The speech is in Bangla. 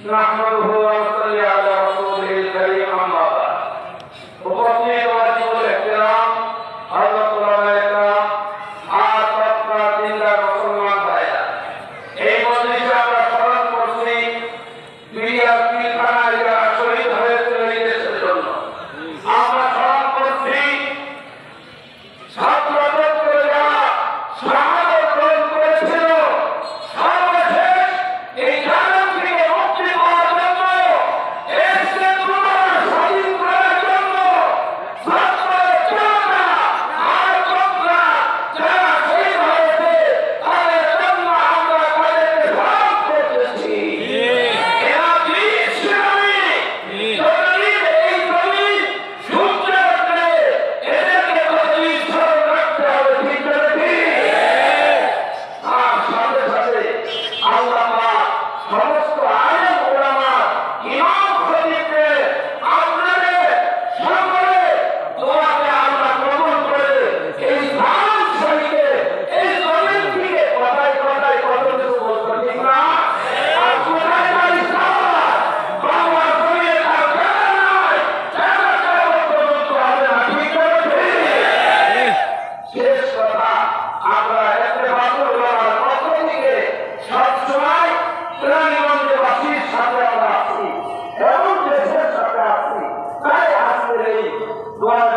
نحمده ونصلي على رسوله الكريم أما بعد وقضي واجب الاحترام حضرة العلماء الكرام আর সবটা তিনটা মুসলমান ভাইরা এই মজলিসে আমরা স্মরণ করছি দুই আর তিন খানা Hallelujah. দোয়া